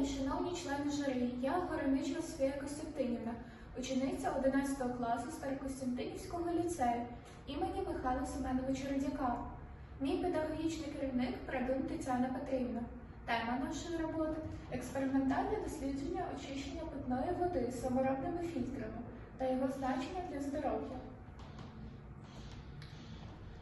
день, шановні члени журі, я Горонична Софія Костянтинівна, учениця 11 класу Старокостянтинівського ліцею імені Михайла Семеновича Радяка. Мій педагогічний керівник Прадун Тетяна Петрівна. Тема нашої роботи експериментальне дослідження очищення питної води саморобними фільтрами та його значення для здоров'я.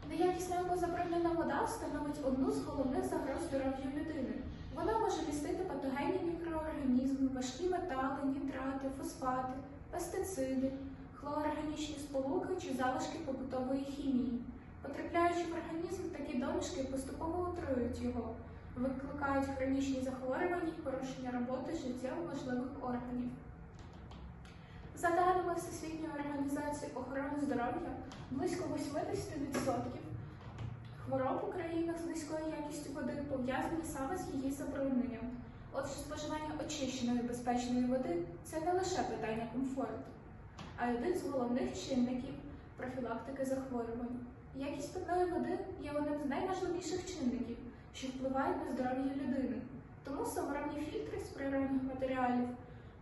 Неякісна або забруднена вода становить одну з головних загроз здоров'ю людини. Вона може містити патогенні мікроорганізми, важкі метали, нітрати, фосфати, пестициди, хлорорганічні сполуки чи залишки побутової хімії. Потрапляючи в організм, такі домішки поступово отруюють його, викликають хронічні захворювання і порушення роботи життєво важливих органів. За даними Всесвітньої організації охорони здоров'я, близько 80% хвороб у країнах з низькою якістю води пов'язані саме з її забрудненням. Отже, споживання очищеної безпечної води це не лише питання комфорту, а й один з головних чинників профілактики захворювань. Якість питної води є одним з найважливіших чинників, що впливають на здоров'я людини. Тому саморобні фільтри з природних матеріалів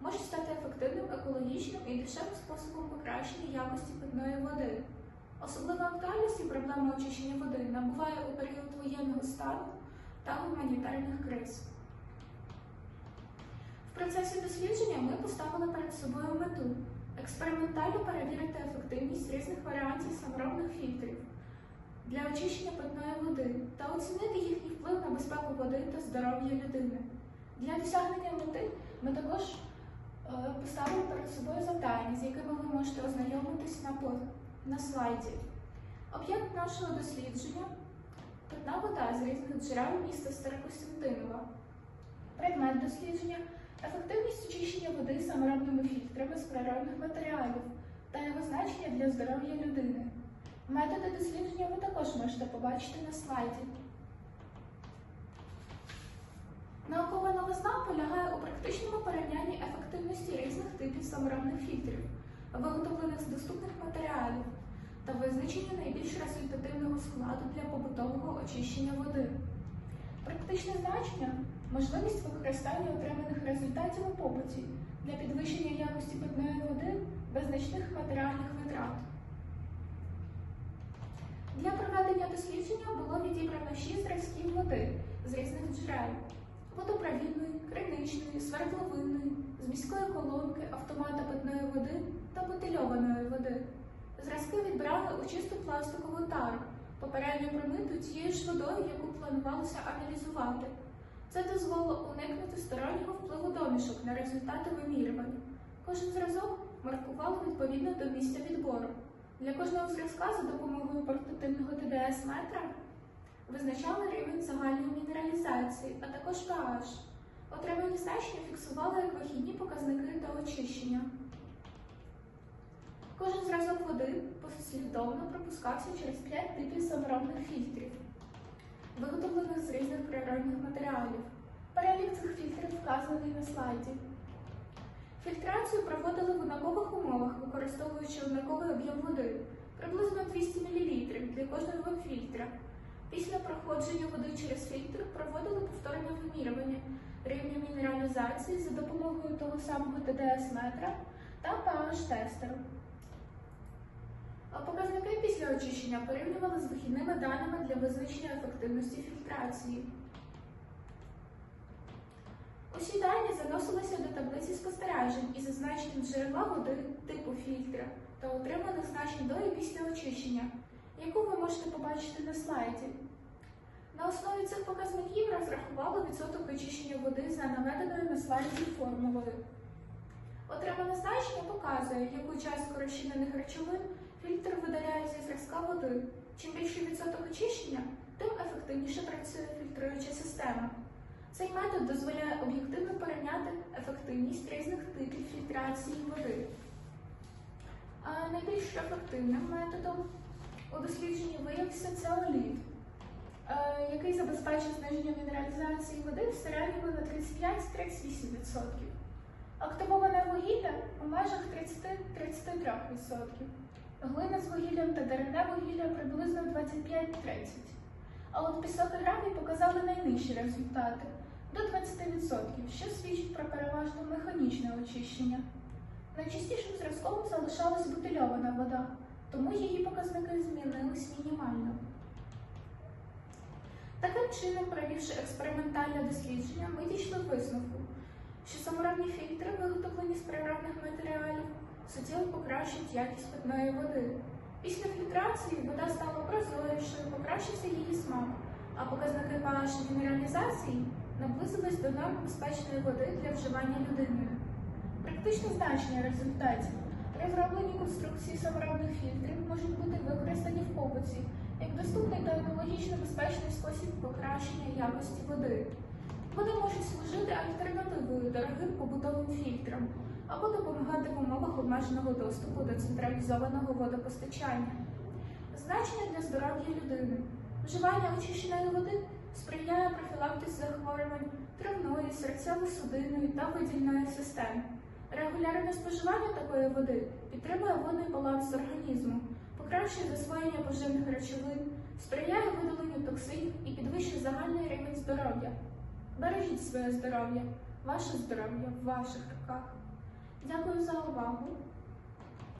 можуть стати ефективним, екологічним і дешевим способом покращення якості питної води. Проблема очищення води набуває у період воєнного стану та гуманітарних криз. В процесі дослідження ми поставили перед собою мету експериментально перевірити ефективність різних варіантів саморобних фільтрів для очищення питної води та оцінити їхній вплив на безпеку води та здоров'я людини. Для досягнення мети ми також е, поставили перед собою завдання, з якими ви можете ознайомитись на слайді. Об'єкт нашого дослідження питна вода з різних джерел міста Старокостянтинова. Предмет дослідження ефективність очищення води саморобними фільтрами з природних матеріалів та його значення для здоров'я людини. Методи дослідження ви також можете побачити на слайді. Наукова новизна полягає у практичному порівнянні ефективності різних типів саморобних фільтрів, виготовлених з доступних матеріалів, та найбільш результативного складу для побутового очищення води. Практичне значення можливість використання отриманих результатів у побуті для підвищення якості питної води без значних матеріальних витрат. Для проведення дослідження було відібрано 6 зразків води з різних джерел водопровідної, криничної, свердловинної, з міської колонки, автомата питної води та бутильованої води. Зразки відбрали у чисту пластикову тару, попередньо промиту тією ж водою, яку планувалося аналізувати. Це дозволило уникнути стороннього впливу домішок на результати вимірювань. Кожен зразок маркували відповідно до місця відбору. Для кожного зразка за допомогою портативного ТДС метра визначали рівень загальної мінералізації, а також pH. Отримані значення фіксували як вихідні показники та очищення. Кожен зразок води послідовно пропускався через 5 типів саморобних фільтрів, виготовлених з різних природних матеріалів. Перелік цих фільтрів вказаний на слайді. Фільтрацію проводили в однакових умовах, використовуючи однаковий об'єм води, приблизно 200 мл для кожного фільтра. Після проходження води через фільтр проводили повторне вимірювання рівня мінералізації за допомогою того самого ТДС-метра та pH-тестеру. А Показники після очищення порівнювали з вихідними даними для визначення ефективності фільтрації. Усі дані заносилися до таблиці спостережень із зазначенням джерела води типу фільтра та отриманих значень до і після очищення, яку ви можете побачити на слайді. На основі цих показників розрахували відсоток очищення води за наведеною на слайді формулою. Отримане значення показує, яку частку розчинених речовин фільтр видаляє зі зразка води. Чим більший відсоток очищення, тим ефективніше працює фільтруюча система. Цей метод дозволяє об'єктивно порівняти ефективність різних типів фільтрації води. А найбільш ефективним методом у дослідженні виявився цеоліт, е, який забезпечує зниження мінералізації води в середньому на 35-38%. Активоване вугілля у межах 30-33%. Глина з вугіллям та деревне вугілля приблизно 25-30%. А от пісок і гравій показали найнижчі результати до 20%, що свідчить про переважно механічне очищення. Найчастішим зразком залишалась бутильована вода, тому її показники змінились мінімально. Таким чином, провівши експериментальне дослідження, ми дійшли висновку, що саморобні фільтри, виготовлені з природних матеріалів, суттєво покращують якість питної води. Після фільтрації вода стала прозорішою, покращився її смак, а показники pH мінералізації наблизились до норм безпечної води для вживання людиною. Практичне значення результатів. Розроблені конструкції саморобних фільтрів можуть бути використані в побуті як доступний та екологічно безпечний спосіб покращення якості води. Вони можуть служити альтернативою дорогим побутовим фільтрам або допомагати в умовах обмеженого доступу до централізованого водопостачання. Значення для здоров'я людини. Вживання очищеної води сприяє профілактиці захворювань травної, серцево-судинної та видільної систем. Регулярне споживання такої води підтримує водний баланс організму, покращує засвоєння поживних речовин, сприяє видаленню токсинів і підвищує загальний рівень здоров'я. Бережіть своє здоров'я, ваше здоров'я в ваших руках. Дякую за увагу.